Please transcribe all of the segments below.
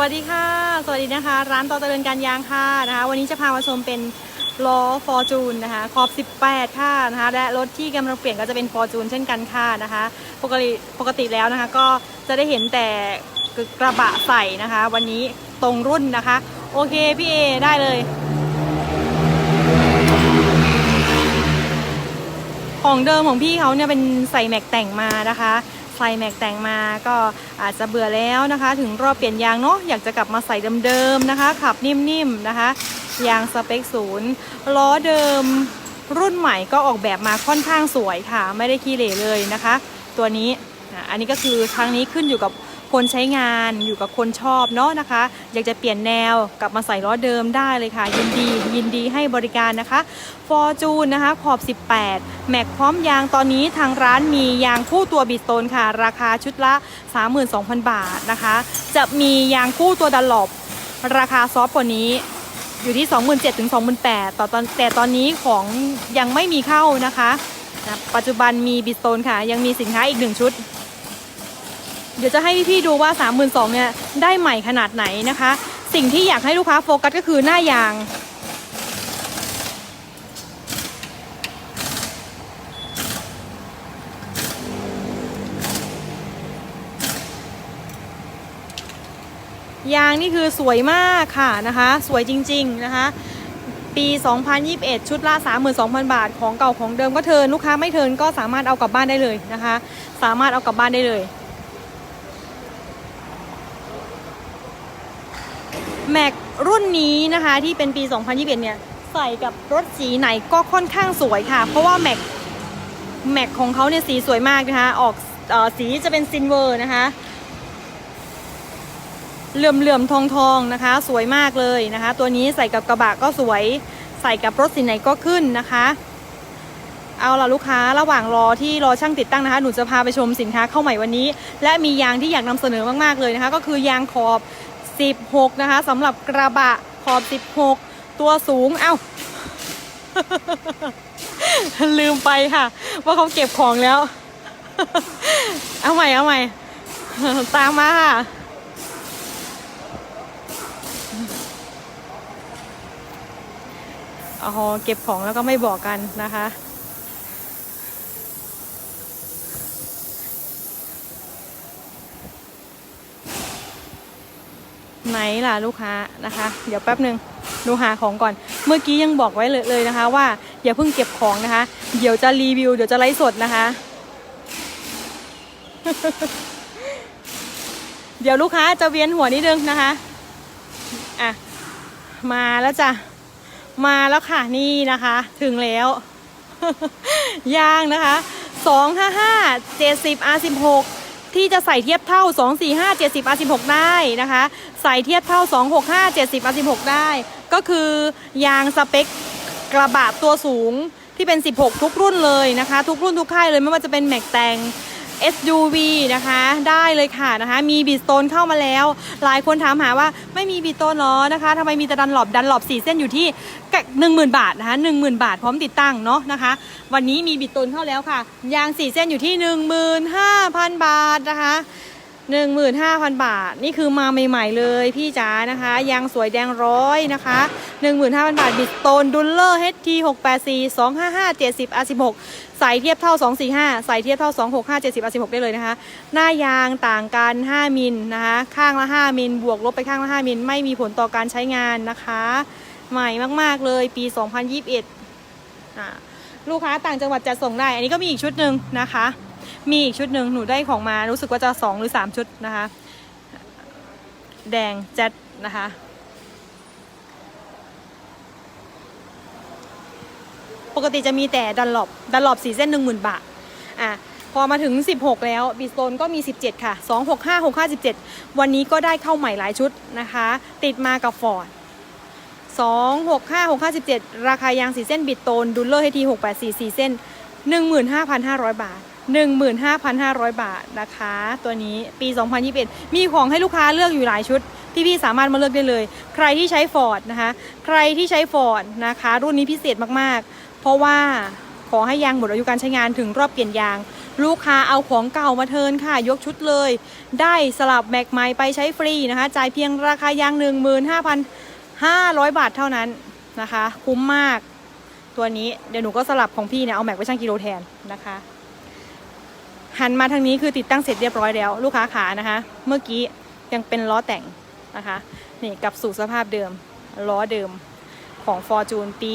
สวัสดีค่ะ สวัสดีนะคะ ร้านต่อเจริญการยางค่ะนะคะ วันนี้จะพามาชมเป็นล้อฟอร์จูนนะคะขอบ 18 ค่ะนะคะและรถที่กำลังเปลี่ยนก็จะเป็นฟอร์จูนเช่นกันค่ะนะคะปกติปกติแล้วนะคะก็จะได้เห็นแต่กระบะใส่นะคะ วันนี้ตรงรุ่นนะคะ โอเคพี่เอได้เลย ของเดิมของพี่เขาเนี่ยเป็นใส่แม็กแต่งมานะคะ ใส่แม็กแต่งมาก็อาจจะเบื่อแล้วนะคะ ถึงรอบเปลี่ยนยางเนาะอยากจะกลับมาใส่เดิมๆนะคะ ขับนิ่มๆนะคะ ยางสเปคศูนย์ล้อเดิมรุ่นใหม่ก็ออกแบบมาค่อนข้างสวยค่ะ ไม่ได้ขี้เหร่เลยนะคะ ตัวนี้อันนี้ก็คือทางนี้ขึ้นอยู่กับ คนใช้งานอยู่กับคนชอบเนาะนะคะ อยากจะเปลี่ยนแนวกลับมาใส่ล้อเดิมได้เลยค่ะ ยินดียินดีให้บริการนะคะฟอร์จูนนะคะขอบ 18 แม็กพร้อมยางตอนนี้ทางร้านมียางคู่ตัวบิสโตนค่ะ ราคาชุดละ 32,000 บาทนะคะ จะมียางคู่ตัวดันหลบราคาซอฟกว่านี้อยู่ที่ 27,000ถึง28,000ต่อตอนแต่ตอนนี้ของยังไม่มีเข้านะคะนะปัจจุบันมีบิสโตนค่ะ ยังมีสินค้าอีกหนึ่งชุด เดี๋ยวจะให้พี่ๆดูว่า 32,000เนี่ยได้ใหม่ขนาดไหนนะคะ สิ่งที่อยากให้ลูกค้าโฟกัสก็คือหน้ายาง ยางนี่คือสวยมากค่ะนะคะ สวยจริงๆนะคะปี 2021 ชุดละ 32,000 บาท ของเก่าของเดิมก็เทิน ลูกค้าไม่เทินก็สามารถเอากลับบ้านได้เลยนะคะ สามารถเอากลับบ้านได้เลย แม็กรุ่นนี้นะคะที่เป็นปี 2021 เนี่ย ใส่กับรถสีไหนก็ค่อนข้างสวยค่ะ เพราะว่าแม็กแม็กของเขาเนี่ยสีสวยมากนะคะ ออกออสีจะเป็นซินเวอร์นะคะเหลื่อมเหลื่อมทองทองนะคะ สวยมากเลยนะคะ ตัวนี้ใส่กับกระบะก็สวย ใส่กับรถสีไหนก็ขึ้นนะคะ เอาล่ะลูกค้าระหว่างรอที่รอช่างติดตั้งนะคะ หนูจะพาไปชมสินค้าเข้าใหม่วันนี้ และมียางที่อยากนำเสนอมากๆเลยนะคะ ก็คือยางขอบ 16 นะคะสำหรับกระบะขอบ 16 ตัวสูง เอ้า ลืมไปค่ะ ว่าเขาเก็บของแล้ว เอาใหม่ เอาใหม่ ตามมาค่ะอ๋อเก็บของแล้วก็ไม่บอกกันนะคะ ไหนล่ะลูกค้านะคะ เดี๋ยวแป๊บหนึ่งดูหาของก่อน เมื่อกี้ยังบอกไว้เลยเลยนะคะ ว่าอย่าเพิ่งเก็บของนะคะ เดี๋ยวจะรีวิว เดี๋ยวจะไลฟ์สดนะคะ เดี๋ยวลูกค้าจะเวียนหัวนิดนึงนะคะอะมาแล้วจ้ะมาแล้วค่ะนี่นะคะ ถึงแล้ว ย่างนะคะ255 70 R16 ที่จะใส่เทียบเท่า 245 70 R16 ได้นะคะ ใส่เทียบเท่า 265 70 R16 ได้ ก็คือยางสเปคกระบะตัวสูงที่เป็น 16 ทุกรุ่นเลยนะคะ ทุกรุ่นทุกค่ายเลยไม่ว่าจะเป็นแม็กแตง SUV นะคะได้เลยค่ะนะคะมีบีสโตนเข้ามาแล้ว หลายคนถามหาว่าไม่มีบีสโตนเหรอนะคะทำไมมีแต่ดันหลบดันหลบสี่เส้นอยู่ที่หนึ่งหมื่นบาทนะคะหนึ่งหมื่นบาทพร้อมติดตั้งเนาะนะคะ วันนี้มีบีสโตนเข้าแล้วค่ะ ยางสี่เส้นอยู่ที่หนึ่งหมื่นห้าพันบาทนะคะ หนึ่งหมื่นห้าพันบาท นี่คือมาใหม่ๆเลยพี่จ๋านะคะ ยางสวยแดงร้อยนะคะหนึ่งหมื่นห้าพันบาท บิสโตนดุลเลอร์ HT หกแปดสี่สองห้าห้าเจ็ดสิบอาสิบหกใส่เทียบเท่า 245ใส่เทียบเท่า 265 70 16 ได้เลยนะคะ หน้ายางต่างกัน 5 มิลนะคะ ข้างละ 5 มิล บวกลบไปข้างละ 5 มิล ไม่มีผลต่อการใช้งานนะคะ ใหม่มากๆเลยปี 2021อ่าลูกค้าต่างจังหวัดจะส่งได้ อันนี้ก็มีอีกชุดหนึ่งนะคะ มีอีกชุดหนึ่งหนูได้ของมารู้สึกว่าจะ2หรือ3ชุดนะคะ แดงแจ็ดนะคะปกติจะมีแต่ดันหลบดันหลบสีเส้น10,000บาท อะ พอมาถึง 16 แล้วบิสโตนก็มี 17 ค่ะ 265 657วันนี้ก็ได้เข้าใหม่หลายชุดนะคะ ติดมากับฟอร์ด265 657ราคายางสีเส้นบิดโตนดูลเลอร์ให้ที684 4เส้น 15,500 บาท 15,500 บาทนะคะ ตัวนี้ปี 2021 มีของให้ลูกค้าเลือกอยู่หลายชุดที่พี่สามารถมาเลือกได้เลย ใครที่ใช้ฟอร์ดนะคะ ใครที่ใช้ฟอร์ดนะคะ รุ่นนี้พิเศษมากๆ เพราะว่าขอให้ยางหมดอายุการใช้งานถึงรอบเปลี่ยนยาง ลูกค้าเอาของเก่ามาเทินค่ะ ยกชุดเลย ได้สลับแม็กใหม่ไปใช้ฟรีนะคะ จ่ายเพียงราคายาง 15,500 บาทเท่านั้นนะคะ คุ้มมาก ตัวนี้เดี๋ยวหนูก็สลับของพี่เนี่ยเอาแม็กไปชั่งกิโลแทนนะคะ หันมาทางนี้คือติดตั้งเสร็จเรียบร้อยแล้ว ลูกค้าขานะคะ เมื่อกี้ยังเป็นล้อแต่งนะคะนี่กลับสู่สภาพเดิมล้อเดิมของ Fortune ปี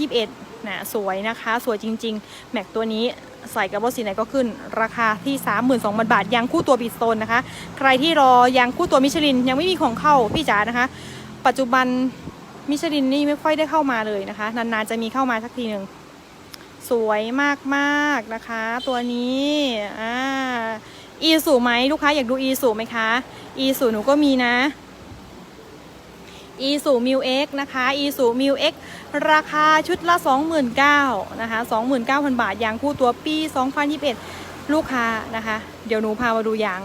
2021นะสวยนะคะ สวยจริง ๆ แม็กตัวนี้ใส่กับรถสีไหนก็ขึ้น ราคาที่ 32,000 บาท ยางคู่ตัวบิสโตนนะคะ ใครที่รอยางคู่ตัวมิชลินยังไม่มีของเข้าพี่จ๋านะคะ ปัจจุบันมิชลินนี่ไม่ค่อยได้เข้ามาเลยนะคะ นานๆจะมีเข้ามาสักทีหนึ่ง สวยมากๆนะคะ ตัวนี้อ่าอีสูไหมลูกค้าอยากดูอีสูไหมคะอีสูหนูก็มีนะอีสูมิวเอ็กนะคะอีสูมิวเอ็กราคาชุดละ 29,000นะคะ29,000 บาทยางคู่ตัวปี 2021 ลูกค้านะคะ เดี๋ยวหนูพามาดูยาง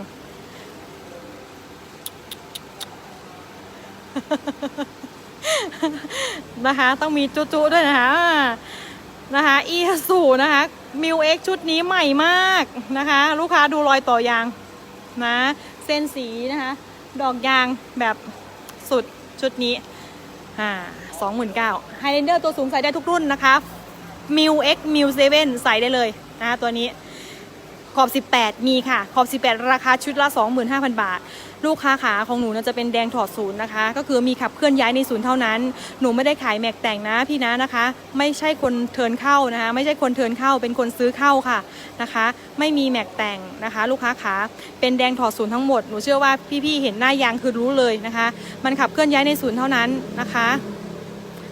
นะคะ ต้องมีจุ๊ๆด้วยนะคะ นะคะอีสูนะคะมิวเอ็กชุดนี้ใหม่มากนะคะ ลูกค้าดูรอยต่อยางนะเส้นสีนะคะ ดอกยางแบบสุดชุดนี้อ่าสองหมื่นเก้าไฮเลนเดอร์ตัวสูงใส่ได้ทุกรุ่นนะคะมิวเอ็กมิวเซเว่นใส่ได้เลยนะคะตัวนี้ขอบ 18 มีค่ะ ขอบ 18 ราคาชุดละ 25,000 บาท ลูกค้าขาของหนูนะจะเป็นแดงถอดศูนย์นะคะ ก็คือมีขับเคลื่อนย้ายในศูนย์เท่านั้น หนูไม่ได้ขายแม็กแต่งนะพี่นะนะคะ ไม่ใช่คนเทินเข้านะคะ ไม่ใช่คนเทินเข้าเป็นคนซื้อเข้าค่ะนะคะ ไม่มีแม็กแต่งนะคะ ลูกค้าขาเป็นแดงถอดศูนย์ทั้งหมดหนูเชื่อว่าพี่ๆเห็นหน้ายางคือรู้เลยนะคะ มันขับเคลื่อนย้ายในศูนย์เท่านั้นนะคะ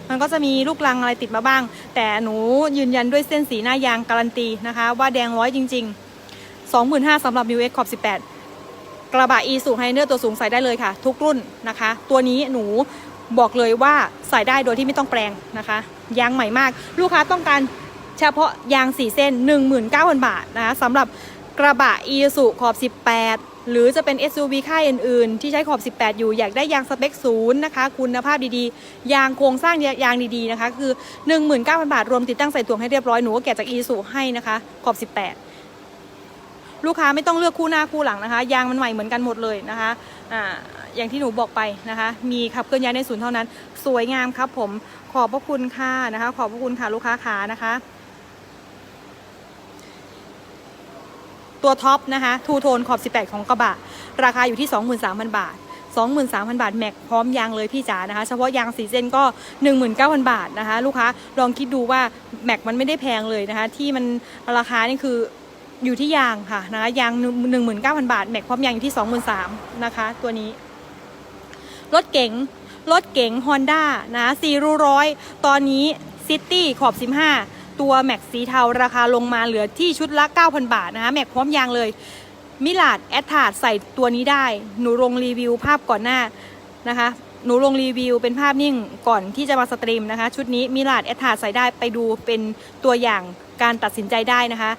มันก็จะมีลูกลังอะไรติดมาบ้าง แต่หนูยืนยันด้วยเส้นสีหน้ายางการันตีนะคะ ว่าแดงร้อยจริง ๆ 25,000สำหรับ New X ขอบ18 กระบะ e สูงไฮเนอร์ตัวสูงใส่ได้เลยค่ะ ทุกรุ่นนะคะ ตัวนี้หนูบอกเลยว่าใส่ได้โดยที่ไม่ต้องแปลงนะคะยางใหม่มาก ลูกค้าต้องการเฉพาะยาง 4 เส้น 19,000 บาทนะคะสำหรับกระบะ e สูขอบ 18 หรือจะเป็น SUV ค่ายอื่นๆ ที่ใช้ขอบ 18 อยู่อยากได้ยางสเปคศูนย์นะคะ คุณภาพดีๆ ยางโครงสร้างยางดีๆนะคะ คือ 19,000 บาท รวมติดตั้งใส่ถ่วงให้เรียบร้อยหนูก็แกะจาก e สูให้นะคะ ขอบ 18 ลูกค้าไม่ต้องเลือกคู่หน้าคู่หลังนะคะ ยางมันใหม่เหมือนกันหมดเลยนะคะอ่าอย่างที่หนูบอกไปนะคะ มีขับเคลื่อนย้ายในศูนย์เท่านั้น สวยงามครับผมขอบพระคุณค่ะนะคะ ขอบพระคุณค่ะลูกค้าขานะคะ ตัวท็อปนะคะทูโทนขอบ 18 ของกระบะ ราคาอยู่ที่ 23,000 บาท23,000 บาท แม็กพร้อมยางเลยพี่จ๋านะคะ เฉพาะยางสีเส้นก็ 19,000 บาทนะคะ ลูกค้าลองคิดดูว่าแม็กมันไม่ได้แพงเลยนะคะ ที่มันราคานี่คือ อยู่ที่ยางค่ะนะคะยางหนึ่งหมื่นเก้าพันบาท แม็กพร้อมยางอยู่ที่สองหมื่นสามนะคะ ตัวนี้ รถเก๋งรถเก๋งฮอนด้านะสี่รูร้อยตอนนี้ซิตี้ขอบ15ตัวแม็กสีเทาราคาลงมาเหลือที่ชุดละ9,000บาทนะคะแม็กพร้อมยางเลยมิลาดแอดทาดใส่ตัวนี้ได้ หนูลงรีวิวภาพก่อนหน้านะคะ หนูลงรีวิวเป็นภาพนิ่งก่อนที่จะมาสตรีมนะคะ ชุดนี้มิลาดแอดทาดใส่ได้ไปดูเป็นตัวอย่างการตัดสินใจได้นะคะ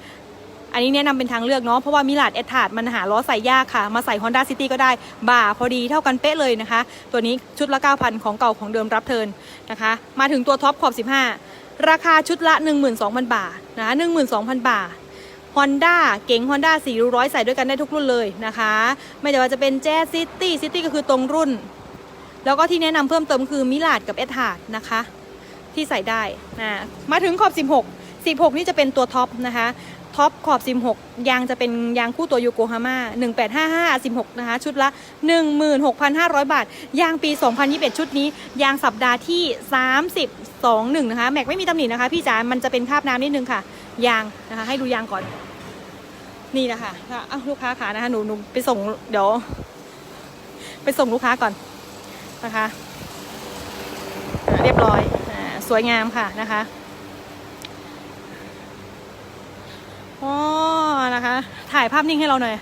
อันนี้แนะนำเป็นทางเลือกเนาะเพราะว่ามิลาดแอทาดมันหาล้อใส่ยากค่ะ มาใส่ Honda City ก็ได้ บ่าพอดีเท่ากันเป๊ะเลยนะคะ ตัวนี้ชุดละ 9,000 ของเก่าของเดิมรับเทินนะคะ มาถึงตัวท็อปขอบ 15 ราคาชุดละ 12,000 บาทนะ12,000 บาท Honda เก๋ง Honda 4รูร้อยใส่ด้วยกันได้ทุกรุ่นเลยนะคะ ไม่ว่าจะเป็นแจ๊สซิตี้ซิตี้ก็คือตรงรุ่น แล้วก็ที่แนะนำเพิ่มเติมคือมิลาดกับแอทาดนะคะ ที่ใส่ได้นะมาถึงขอบ 16 16 นี่จะเป็นตัวท็อปนะคะ ท็อปขอบ 16 ยางจะเป็นยางคู่ตัวโยโกฮาม่า1855 16 นะคะ ชุดละ 16,500 บาท ยางปี 2021 ชุดนี้ ยางสัปดาห์ที่ 30 21 นะคะ แม็กไม่มีตำหนินะคะ พี่จ๋า มันจะเป็นคราบน้ำนิดนึงค่ะ ยางนะคะ ให้ดูยางก่อน นี่นะคะอ้าวลูกค้าขานะคะ หนูหนูไปส่ง เดี๋ยว ไปส่งลูกค้าก่อนนะคะ เรียบร้อยอสวยงามค่ะนะคะ อ๋อนะคะ ถ่ายภาพนิ่งให้เราหน่อย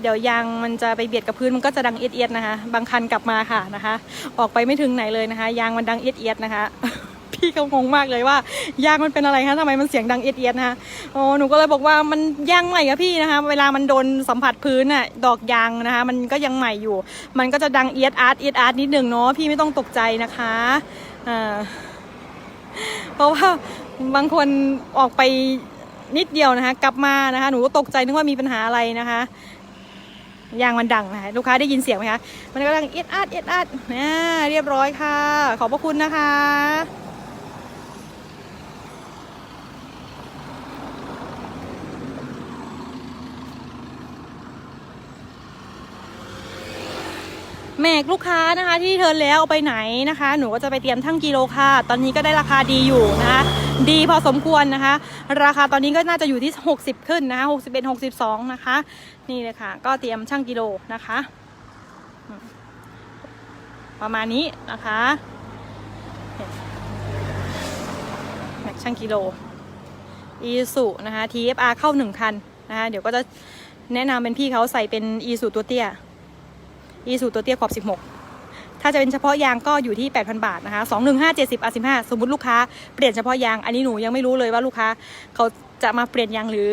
เดี๋ยวยางมันจะไปเบียดกับพื้นมันก็จะดังเอียดเอียดๆนะคะ บางคันกลับมาค่ะนะคะ ออกไปไม่ถึงไหนเลยนะคะ ยางมันดังเอียดเอียดๆนะคะ พี่ก็งงมากเลยว่ายางมันเป็นอะไรคะทำไมมันเสียงดังเอียดเอียดๆนะคะโอ้หนูก็เลยบอกว่ามันยางใหม่ค่ะพี่นะคะ เวลามันโดนสัมผัสพื้นน่ะดอกยางนะคะ มันก็ยังใหม่อยู่ มันก็จะดังเอียดอาร์ตเอียดอาร์ตนิดหนึ่งเนาะพี่ไม่ต้องตกใจนะคะ เพราะว่าบางคนออกไปนิดเดียวนะคะ กลับมานะคะ หนูก็ตกใจนึกว่ามีปัญหาอะไรนะคะยางมันดังนะคะลูกค้าได้ยินเสียงไหมคะ มันกำลังเอ็ดอัดเอ็ดอัดเรียบร้อยค่ะ ขอบพระคุณนะคะ แมกลูกค้านะคะที่เทิร์นแล้วเอาไปไหนนะคะ หนูก็จะไปเตรียมทั้งกิโลค่ะ ตอนนี้ก็ได้ราคาดีอยู่นะคะดีพอสมควรนะคะ ราคาตอนนี้ก็น่าจะอยู่ที่ 60 ขึ้นนะคะ61 62 นะคะ นี่เลยค่ะ ก็เตรียมช่างกิโลนะคะ ประมาณนี้นะคะแม็กช่างกิโลอีสุนะคะ TFR เข้า1คันนะคะ เดี๋ยวก็จะแนะนำเป็นพี่เขาใส่เป็นอีสุตัวเตี้ย อีสูตัวเตี้ยขอบ 16 ถ้าจะเป็นเฉพาะยางก็อยู่ที่ 8,000 บาทนะคะ 215 70อะ15 สมมติลูกค้าเปลี่ยนเฉพาะยาง อันนี้หนูยังไม่รู้เลยว่าลูกค้าเขาจะมาเปลี่ยนยางหรือ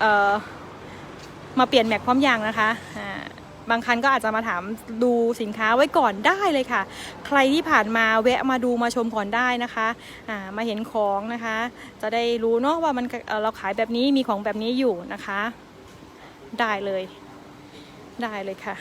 เอ่อมาเปลี่ยนแม็กพร้อมยางนะคะอ่าบางคันก็อาจจะมาถามดูสินค้าไว้ก่อนได้เลยค่ะ ใครที่ผ่านมาแวะมาดูมาชมก่อนได้นะคะอ่ามาเห็นของนะคะ จะได้รู้เนาะว่ามันเเราขายแบบนี้มีของแบบนี้อยู่นะคะ ได้เลย ได้เลยค่ะ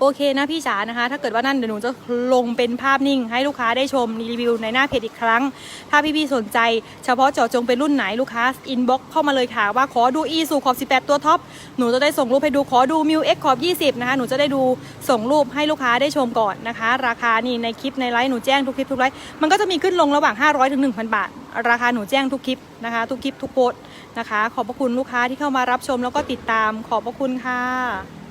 โอเคนะพี่จ๋านะคะ ถ้าเกิดว่านั่นเดี๋ยวหนูจะลงเป็นภาพนิ่ง ให้ลูกค้าได้ชมรีวิวในหน้าเพจอีกครั้ง ถ้าพี่ๆสนใจ เฉพาะเจาะจงเป็นรุ่นไหนลูกค้าอินบ็อกเข้ามาเลยค่ะ ว่าขอดู e สู่ขอบ 18 ตัวท็อป หนูจะได้ส่งรูปให้ดูขอดูมิว X ขอบ 20 นะคะ หนูจะได้ดูส่งรูปให้ลูกค้าได้ชมก่อนนะคะ ราคานี่ในคลิปในไลฟ์หนูแจ้งทุกคลิปทุกไลฟ์มันก็จะมีขึ้นลงระหว่าง 500ถึง1,000 บาท ราคาหนูแจ้งทุกคลิปนะคะ ทุกคลิปทุกโพสนะคะ ขอบพระคุณลูกค้าที่เข้ามารับชมแล้วก็ติดตามขอบพระคุณค่ะ